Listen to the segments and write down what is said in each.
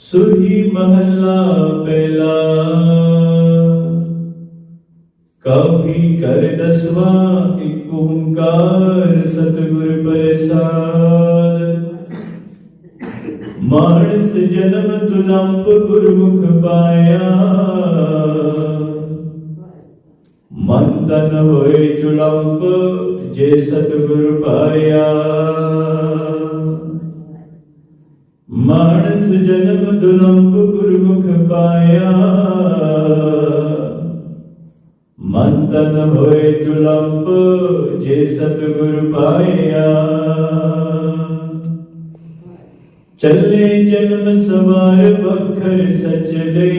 ਸੁਹੀ ਮਹੱਲਾ ਪਹਿਲਾ। ਕਾਫੀ ਕਰ ਦਸਵਾ, ਇੱਕ ਓੰਕਾਰ ਸਤਿਗੁਰ ਪ੍ਰਸਾਦ। ਮਾਨਸ ਜਨਮ ਦੁਲੰਪ ਗੁਰਮੁਖ ਪਾਇਆ। ਮਨ ਤਨ ਹੋਏ ਚੁਲੰਪ ਜੇ ਸਤਿਗੁਰ ਪਾਇਆ। ਮਾਨਸ ਜਨਮ ਦੁਲੰਭ ਗੁਰਮੁਖ ਪਾਇਆ। ਮਨ ਤਨ ਹੋਏ ਚੁਲੰਬ ਜੇ ਸਤਿਗੁਰ ਪਾਇਆ। ਚੱਲੇ ਜਨਮ ਸਵਾਰ ਬਖਰ ਸਚਲੇ।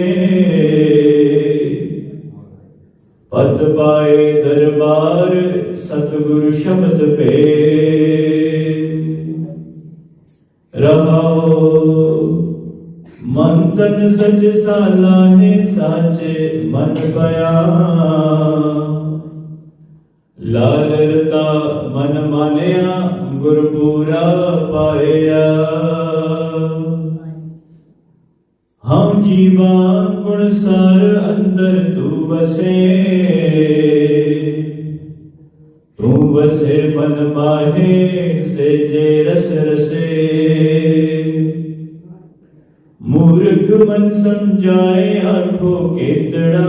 ਪਦ ਪਾਏ ਦਰਬਾਰ ਸਤਿਗੁਰ ਸ਼ਬਦ ਪੇ। ਮਨ ਤਨ ਸਚ ਸਾਲਾਹੇ ਸਾਚੇ ਮਨ ਪਿਆ ਲਾਲ ਰਤਾ ਮਨ ਮਾਨਿਆ, ਗੁਰਪੂਰਾ ਪਾਇਆ। ਹਮ ਜੀਵਾ ਗੁਣ ਸਾਰ ਅੰਦਰ ਤੂੰ ਵਸੇ। ਤੂੰ ਵਸੇ ਮਨ ਮਾਹੇ, ਸੇ ਜੇ ਰਸ ਰਸੇ। ਮੂਰਖ ਮਨ ਸਮਝਾਏ ਆਖੋ ਕੇਤੜਾ।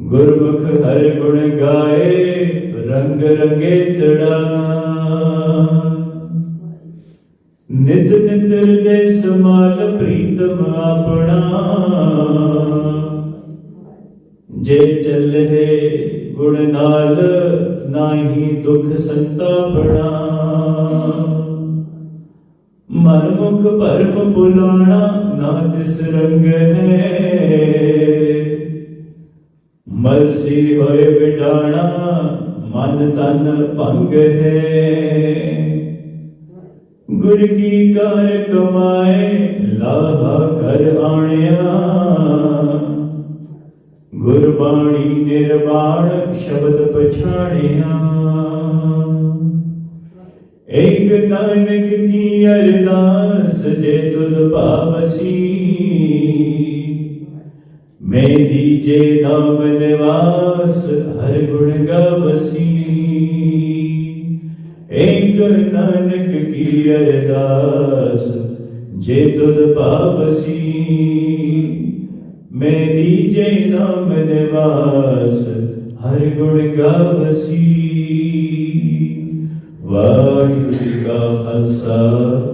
ਗੁਰਮੁਖ ਹਰ ਗੁਣ ਗਾਏ ਰੰਗ ਰੰਗੇਤੜਾ ਨਿਤ ਨਿਤ ਦੇ ਸਮਾਲ ਪ੍ਰੀਤਮ ਆਪਣਾ। ਜੇ ਚੱਲੇ ਗੁਣ ਨਾਲ, ਨਾਹੀ ਦੁਖ ਸੰਤਾਪਣਾ। ਮਨ ਭਰਮ ਭੁਲਾਣਾ ਨਾ ਤਿਸ ਰੰਗ ਹੈ। ਮਲਸੀ ਹੋਏ ਵਿਡਾਣਾ, ਮਨ ਤਨ ਭੰਗ ਹੈ। ਗੁਰ ਕੀ ਕਰ ਕਮਾਏ, ਲਾਹਾ ਕਰ ਆਣਿਆ। ਗੁਰਬਾਣੀ ਨਿਰਵਾਣ ਸ਼ਬਦ ਪਛਾਣਿਆ। ਇੱਕ ਨਾਨਕ ਕੀ ਅਰਦਾਸ ਜੇ ਤੁਧ ਪਾਵਸੀ ਮੇਰੀ ਜੇ ਨਾਮ ਨਿਵਾਸ, ਹਰ ਗੁਣ ਗਾਵਸੀ। ਏਕ ਨਾਨਕ ਕੀ ਅਰਦਾਸ, ਜੇ ਤੁਧ ਪਾਵਸੀ ਮੇਰੀ ਜੇ ਨਾਮ ਨਿਵਾਸ, ਹਰ ਗੁਣ ਗਾਵਸੀ। ਵਾਹਿਗੁਰੂ ਜੀ ਕਾ ਖਾਲਸਾ।